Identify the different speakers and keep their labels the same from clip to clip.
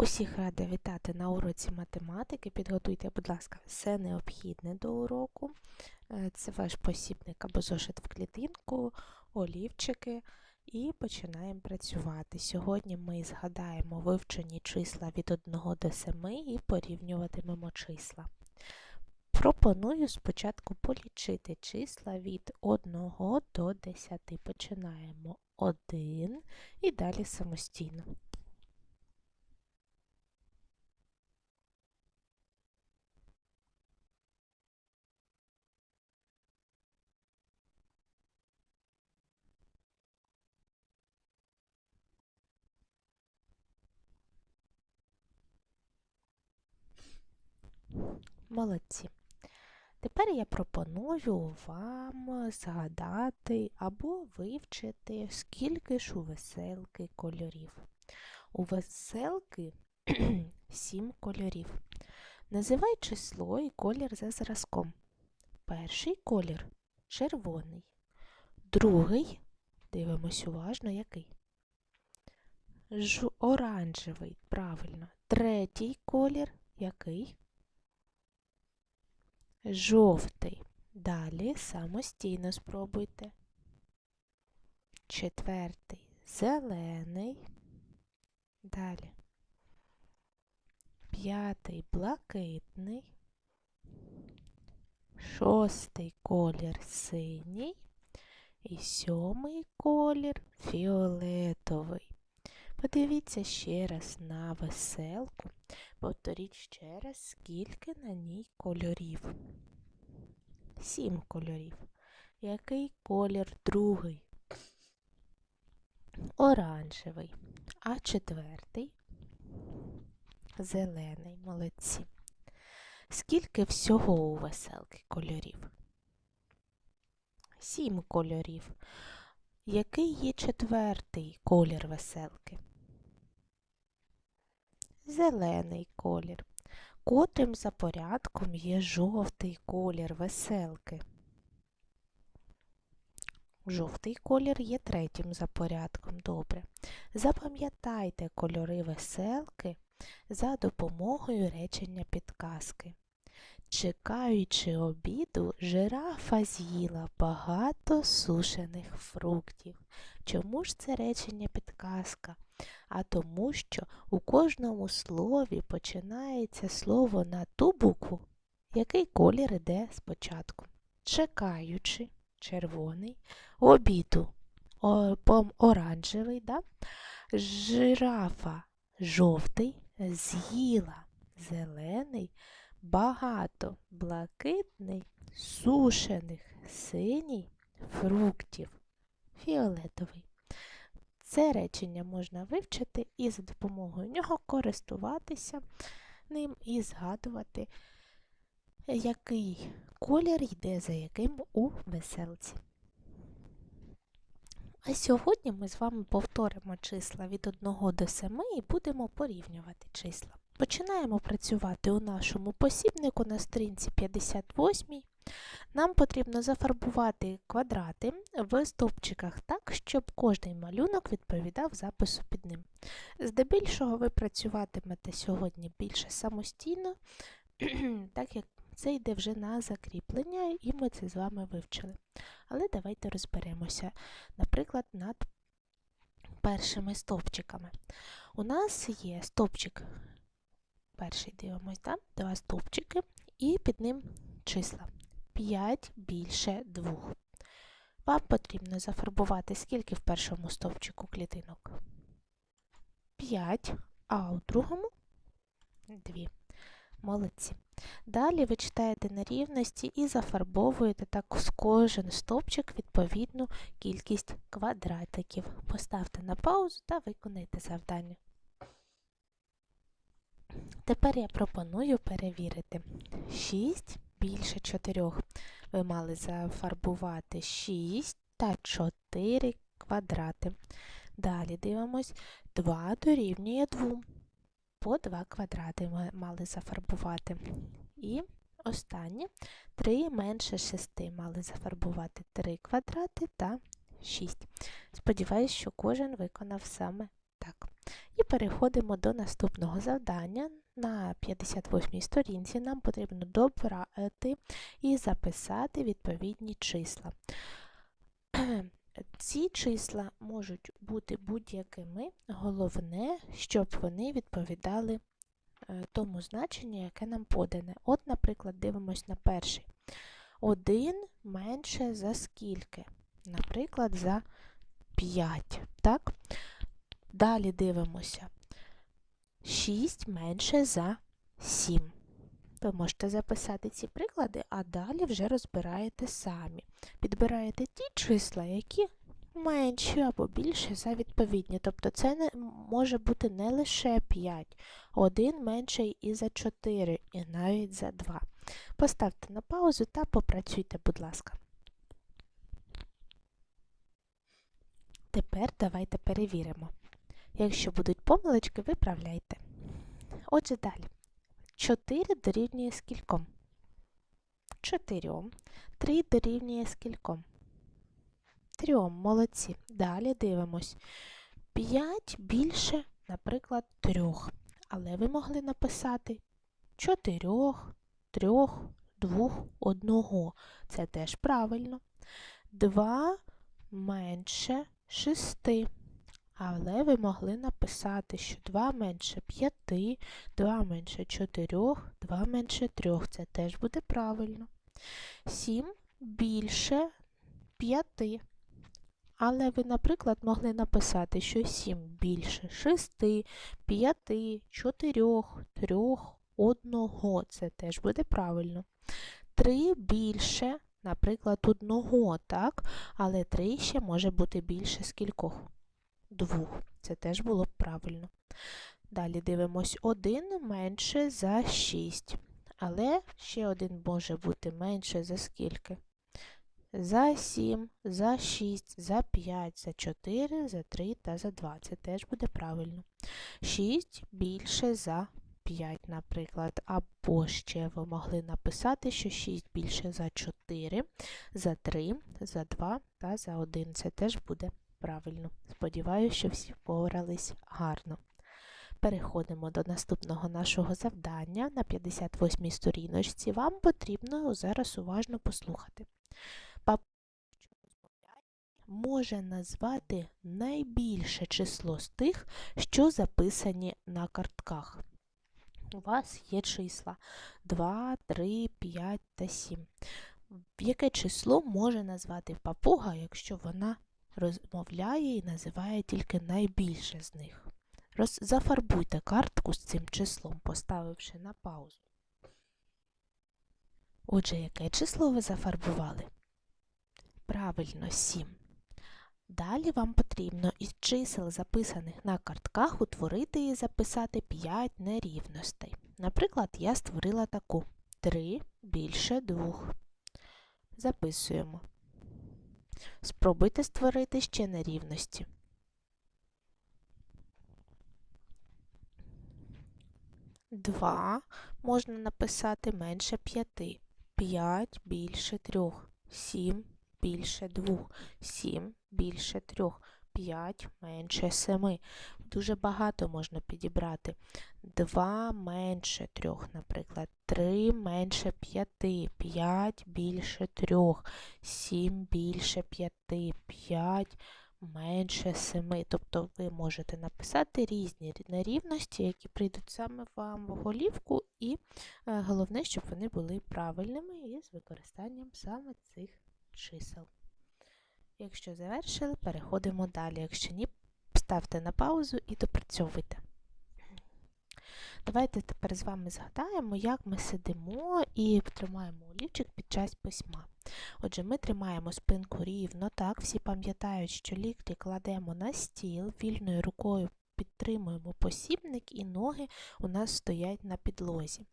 Speaker 1: Усіх рада вітати на уроці математики. Підготуйте, будь ласка, все необхідне до уроку. Е, Це ваш посібник або зошит в клітинку, олівчики. І починаємо працювати. Сьогодні ми згадаємо вивчені числа від 1 до 7 і порівнюватимемо числа. Пропоную спочатку полічити числа від 1 до 10. Починаємо 1 і далі самостійно. Молодці. Тепер я пропоную вам згадати або вивчити, скільки ж у веселки кольорів. У веселки сім кольорів. Називай число і колір за зразком. Перший колір червоний. Другий, дивимось уважно, який? Ж оранжевий, правильно. Третій колір який? Жовтий. Далі самостійно спробуйте. Четвертий зелений. Далі. П'ятий блакитний. Шостий колір синій. І сьомий колір фіолетовий. Подивіться ще раз на веселку. Повторіть ще раз, скільки на ній кольорів. Сім кольорів. Який колір другий? Оранжевий. А четвертий зелений. Молодці. Скільки всього у веселки кольорів? Сім кольорів. Який є четвертий колір веселки? Зелений колір. Котрим за порядком є жовтий колір веселки. Жовтий колір є третім за порядком. Добре. Запам'ятайте кольори веселки за допомогою речення підказки. Чекаючи обіду, жирафа з'їла багато сушених фруктів. Чому ж це речення підказка? А тому, що у кожному слові починається слово на ту букву, який колір іде спочатку. Чекаючи, червоний, обіду оранжевий, да? жирафа жовтий, з'їла зелений, багато блакитний, сушених синій, фруктів, фіолетовий. Це речення можна вивчити і за допомогою нього користуватися ним і згадувати, який колір йде за яким у веселці. А сьогодні ми з вами повторимо числа від 1 до 7 і будемо порівнювати числа. Починаємо працювати у нашому посібнику на сторінці 58. Нам потрібно зафарбувати квадрати в стовпчиках так, щоб кожний малюнок відповідав запису під ним. Здебільшого ви працюватимете сьогодні більше самостійно, так як це йде вже на закріплення, і ми це з вами вивчили. Але давайте розберемося, наприклад, над першими стовпчиками. У нас є стовпчик, перший дивимось, да? два стовпчики, і під ним числа. 5 більше 2. Вам потрібно зафарбувати скільки в першому стовпчику клітинок? 5, а у другому 2. Молодці. Далі ви читаєте нерівності і зафарбовуєте так з кожен стовпчик відповідну кількість квадратиків. Поставте на паузу та виконайте завдання. Тепер я пропоную перевірити 6 більше 4. Ви мали зафарбувати 6 та 4 квадрати. Далі дивимось 2 дорівнює 2. По 2 квадрати ми мали зафарбувати. І останнє 3 менше 6 мали зафарбувати 3 квадрати та 6. Сподіваюсь, що кожен виконав саме так. І переходимо до наступного завдання. На 58 сторінці нам потрібно добрати і записати відповідні числа. Ці числа можуть бути будь-якими, головне, щоб вони відповідали е, тому значенню, яке нам подане. От, наприклад, дивимось на перший. 1 менше за скільки? Наприклад, за 5. Так? Далі дивимося. 6 менше за 7. Ви можете записати ці приклади, а далі вже розбираєте самі. Підбираєте ті числа, які менші або більше за відповідні. Тобто це не, може бути не лише 5, один менший і за 4, і навіть за 2. Поставте на паузу та попрацюйте, будь ласка. Тепер давайте перевіримо. Якщо будуть помилочки, виправляйте. Отже, далі. 4 дорівнює скільком? 4. 3 дорівнює скільком? 3. Молодці. Далі дивимось. 5 більше, наприклад, 3. Але ви могли написати 4, 3, 2, 1. Це теж правильно. 2 менше 6. Але ви могли написати, що 2 менше 5, 2 менше 4, 2 менше 3. Це теж буде правильно. 7 більше 5. Але ви, наприклад, могли написати, що 7 більше 6, 5, 4, 3, 1. Це теж буде правильно. 3 більше, наприклад, 1, так? Але 3 ще може бути більше скількох? 2. Це теж було б правильно. Далі дивимось 1 менше за 6. Але ще один може бути менше за скільки? За 7, за 6, за 5, за 4, за 3 та за 2. Це теж буде правильно. 6 більше за 5, наприклад. Або ще ви могли написати, що 6 більше за 4, за 3, за 2 та за 1. Це теж буде правильно. Сподіваюся, що всі впорались гарно. Переходимо до наступного нашого завдання на 58-й сторіночці. Вам потрібно зараз уважно послухати. Може назвати найбільше число з тих, що записані на картках. У вас є числа 2, 3, 5 та 7. Яке число може назвати папуга, якщо вона розмовляє і називає тільки найбільше з них? Роз... Зафарбуйте картку з цим числом, поставивши на паузу. Отже, яке число ви зафарбували? Правильно, 7. Далі вам потрібно із чисел, записаних на картках, утворити і записати 5 нерівностей. Наприклад, я створила таку 3 більше 2. Записуємо. Спробуйте створити ще нерівності. Два можна написати менше п'яти. П'ять більше трьох. Сім більше двох. Сім більше трьох. 5 менше 7. Дуже багато можна підібрати. 2 менше 3, наприклад. 3 менше 5, 5 більше 3, 7 більше 5, 5 менше 7. Тобто ви можете написати різні нерівності, які прийдуть саме вам в голівку, і е, головне, щоб вони були правильними і з використанням саме цих чисел. Якщо завершили, переходимо далі. Якщо ні, ставте на паузу і допрацьовуйте. Давайте тепер з вами згадаємо, як ми сидимо і тримаємо олівчик під час письма. Отже, ми тримаємо спинку рівно, так, всі пам'ятають, що лікті кладемо на стіл, вільною рукою підтримуємо посібник і ноги у нас стоять на підлозі.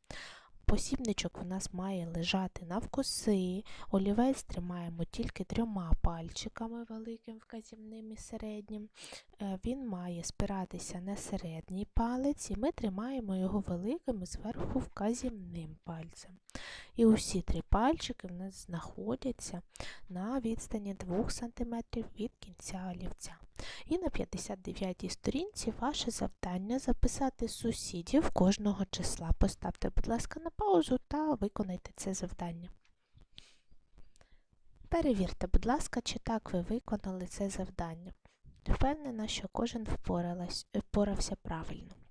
Speaker 1: Посібничок у нас має лежати навкоси, олівець тримаємо тільки трьома пальчиками, великим вказівним і середнім. Е, він має спиратися на середній палець, і ми тримаємо його великим зверху вказівним пальцем. І усі три пальчики в нас знаходяться на відстані 2 см від кінця олівця. І на 59-й сторінці ваше завдання записати сусідів кожного числа. Поставте, будь ласка, на паузу та виконайте це завдання. Перевірте, будь ласка, чи так ви виконали це завдання. Впевнена, що кожен впорався правильно.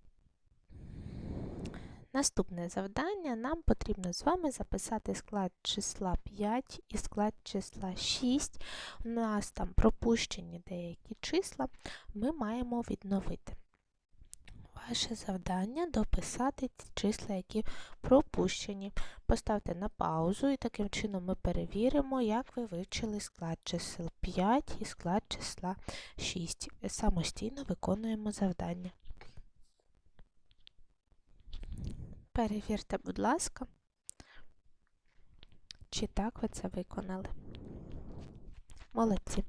Speaker 1: Наступне завдання нам потрібно з вами записати склад числа 5 і склад числа 6. У нас там пропущені деякі числа, ми маємо відновити. Ваше завдання дописати ті числа, які пропущені. Поставте на паузу і таким чином ми перевіримо, як ви вивчили склад чисел 5 і склад числа 6. Самостійно виконуємо завдання. Перевірте, будь ласка, чи так ви це виконали. Молодці.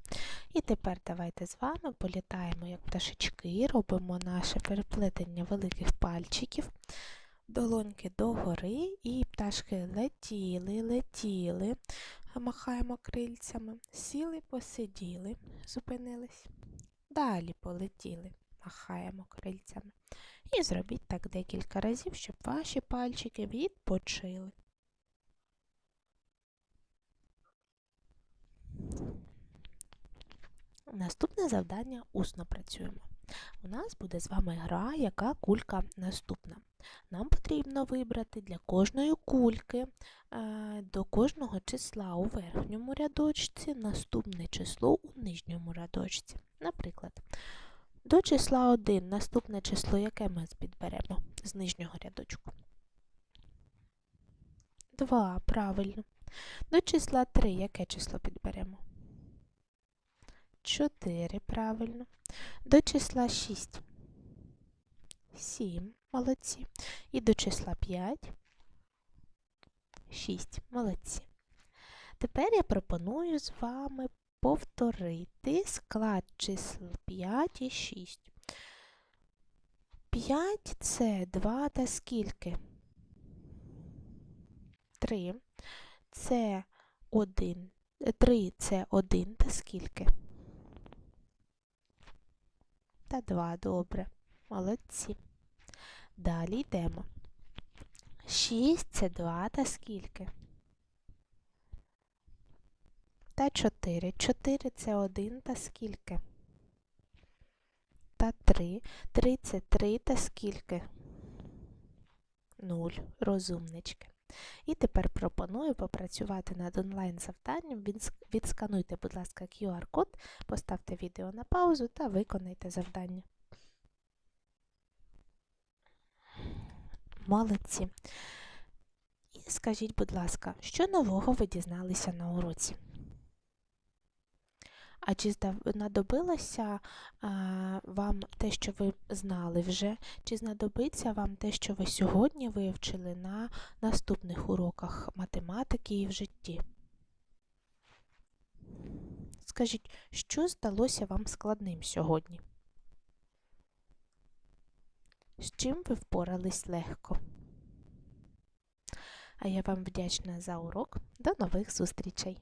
Speaker 1: І тепер давайте з вами політаємо як пташечки, робимо наше переплетення великих пальчиків, долоньки догори, і пташки летіли, летіли, махаємо крильцями, сіли, посиділи, зупинились. Далі полетіли, махаємо крильцями. І зробіть так декілька разів, щоб ваші пальчики відпочили. Наступне завдання усно працюємо. У нас буде з вами гра, яка кулька наступна. Нам потрібно вибрати для кожної кульки е, до кожного числа у верхньому рядочці наступне число у нижньому рядочці. Наприклад, до числа 1 наступне число, яке ми підберемо з нижнього рядочку. 2, правильно. До числа 3 яке число підберемо? 4, правильно. До числа 6. 7, молодці. І до числа 5. 6, молодці. Тепер я пропоную з вами повторити склад чисел 5 і 6. 5 це 2 та скільки? 3. Це 1. 3 це 1 та скільки? Та 2, добре. Молодці. Далі йдемо. 6 це 2 та скільки? Та 4. 4 це 1 та скільки? Та 3. 3 це 3 та скільки? 0. Розумнички. І тепер пропоную попрацювати над онлайн-завданням. Відскануйте, будь ласка, QR-код, поставте відео на паузу та виконайте завдання. Молодці. І скажіть, будь ласка, що нового ви дізналися на уроці? А чи знадобилося а, вам те, що ви знали вже, чи знадобиться вам те, що ви сьогодні вивчили на наступних уроках математики і в житті? Скажіть, що здалося вам складним сьогодні? З чим ви впорались легко? А я вам вдячна за урок. До нових зустрічей!